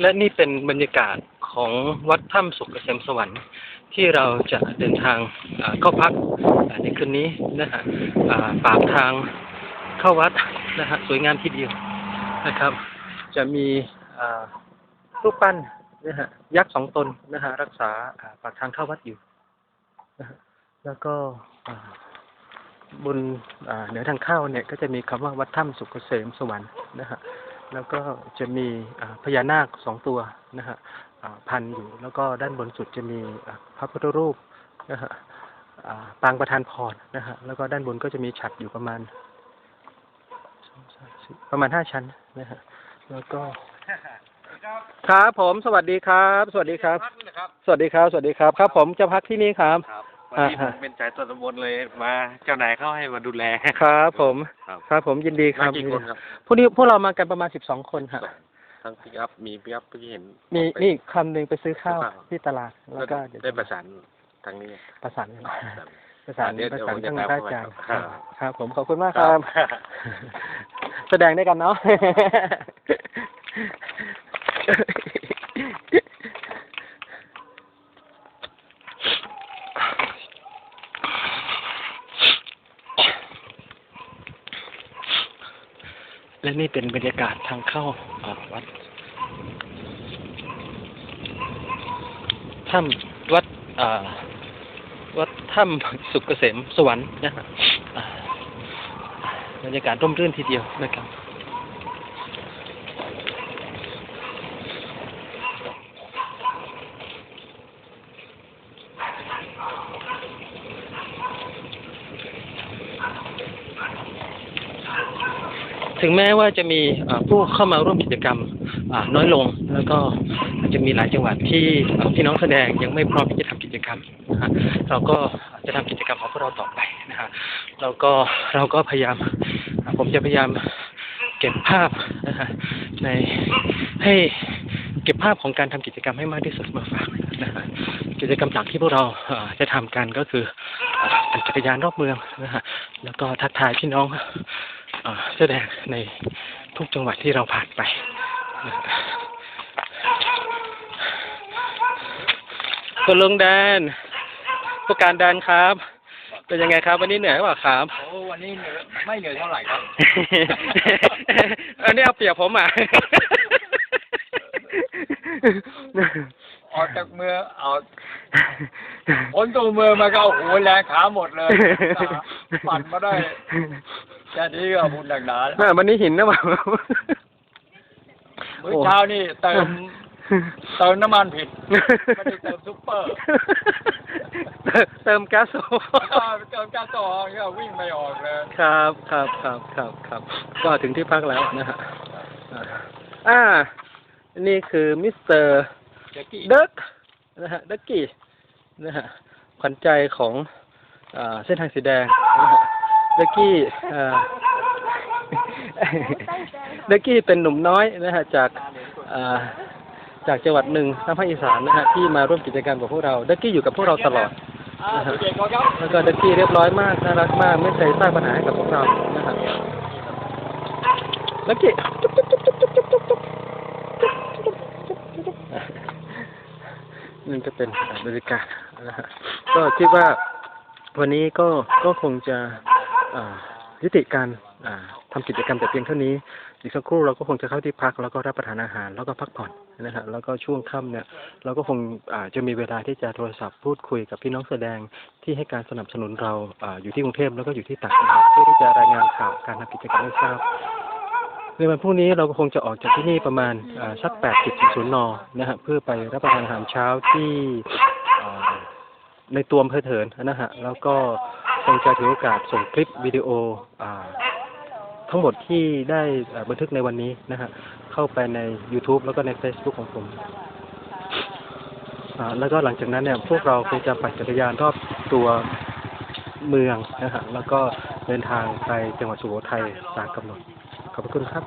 และนี่เป็นบรรยากาศของวัดถ้ำสุขเกษมสวรรค์ที่เราจะเดินทางเข้าพักในคืนนี้นะฮะอ่าปากทางเข้าวัดนะฮะสวยงามทีเดียวนะครับ จะมีรูปปั้นนะฮะยักษ์สองตนนะฮะรักษาอ่าปากทางเข้าวัดอยู่นะฮะแล้วก็บนเหนือทางเข้าเนี่ยก็จะมีคำว่าวัดถ้ำสุขเกษมสวรรค์นะฮะ แล้วก็จะมีอ่าพญานาคสองตัวนะฮะอ่าพันอยู่ แล้วก็ด้านบนสุดจะมีอ่าพระพุทธรูปนะฮะอ่าปางประธานพรนะฮะแล้วก็ด้านบนก็จะมีฉัตรอยู่ประมาณสองสามสี่ประมาณห้าชั้นนะฮะแล้วก็ครับผม สวัสดีครับ สวัสดีครับ สวัสดีครับ สวัสดีครับ ครับ ผมจะพักที่นี่ครับครับ วันนี้อ่าผฮะมเป็นสายตรวจตำบลเลยมาเจ้านายเข้าให้มาดูแลครับ ผม ครับ ครับผมยินดีคมารับกี่คนครับ พวกนี้พวกเรามากันประมาณสิบสองคนครับทั้งพิกอัพมีพิกอัพที่เห็นมีไป นี่คำหนึ่งไปซื้อข้าวซื้อข้าวที่ตลาดแล้วก็เดี๋ยวได้ประสานทางนี้ ประสานกันครับประสานเดี๋ยวประเดี๋ยวสานผมจะทางตามพระเข้าอาไปจารย์ครับ ครับ ผมขอบคุณมากครับ แสดงด้วยกันเนาะ และนี่เป็นบรรยากาศทางเข้าวัดถ้ำวัดวัดถ้ำสุกเกษมสวรรค์นะฮะบรรยากาศร่มรื่นทีเดียวนะครับ ถึงแม้ว่าจะมีผู้เข้ามาร่วมกิจกรรมน้อยลง แล้วก็อาจจะมีหลายจังหวัดที่พี่น้องแสดงยังไม่พร้อมที่จะทำกิจกรรมนะฮะเราก็จะทำกิจกรรมของพวกเราต่อไปนะฮะเราก็เราก็พยายาม ผมจะพยายามเก็บภาพนะฮะในให้เก็บภาพของการทำกิจกรรมให้มากที่สุดมาฝากนะฮะกิจกรรมหลักที่พวกเราจะทำกันก็คือปั่นจักรยานรอบเมืองนะฮะแล้วก็ทักทายพี่น้อง อ่าแดงในทุกจังหวัดที่เราผ่านไปคุณลุงแดนผู้การแดนครับ เป็นยังไงครับ วันนี้เหนื่อยเปล่าครับโอ้วันนี้เหนื่อยไม่เหนื่อยเท่าไหร่ครับ อันนี้เอาเปรียบผมอะออกจากเมืองเอาพ้นตัวเมืองมาก็เอาหัวแรงขาหมดเลยปั่นมาได้ แค่นี้ก็บุญหนักหนาแล้วแม่วันนี้หินนะเปล่ามื้อเช้านี่เติมเติมน้ำมันผิดไม่ได้เติมซุปเปอร์เติมแก๊สโซเติมก๊าซออกก็วิ่งไม่ออกเลยครับครับครับครับครับก็ถึงที่พักแล้วนะฮะอ่าอ่านี่คือมิสเตอร์เจ๊กี้เด็กนะฮะเด็กกี้นะฮะขวัญใจของอ่าเส้นทางสีแดงนะฮะ เด็กกี้อ่าเด็กกี้เป็นหนุ่มน้อยนะฮะจากอ่าจากจังหวัดหนึ่งทางภาคอีสานนะฮะที่มาร่วมกิจกรรมกับพวกเราเด็กกี้อยู่กับพวกเราตลอดอ่าเด็กเขาครับแล้วก็เด็กกี้เรียบร้อยมากน่ารักมากไม่เคยสร้างปัญหาให้กับพวกเรานะครับเด็กกี้นี่ก็เป็นบรรยากาศนะฮะก็คิดว่าวันนี้ก็ก็คงจะอ่า ยุติการอ่าทำกิจกรรมแต่เพียงเท่านี้ อีกสักครู่เราก็คงจะเข้าที่พักแล้วก็รับประทานอาหารแล้วก็พักผ่อนนะฮะแล้วก็ช่วงค่ำเนี่ยเราก็คงจะมีเวลาที่จะโทรศัพท์พูดคุยกับพี่น้องแสดงที่ให้การสนับสนุนเราออยู่ที่กรุงเทพแล้วก็อยู่ที่ต่างจังหวัดเพื่อที่จะรายงานข่าวการทำกิจกรรมให้ทราบในวันพรุ่งนี้เราก็คงจะออกจากที่นี่ประมาณอ่าสัก8.0นนะฮะเพื่อไปรับประทานอาหารเช้าที่ในตัวอำเภอเถินนะฮะแล้วก็ งจะถือโอกาสส่งคลิปวิดีโออทั้งหมดที่ได้บันทึกในวันนี้นะฮะเข้าไปใน YouTube แล้วก็ใน Facebook ของผมแล้วก็หลังจากนั้นเนี่ยพวกเราคงจะปั่นจักรยานรอบตัวเมืองนะฮะแล้วก็เดินทางไปจังหวัดสุโขทัยตามกำหนดขอบพระคุณครับ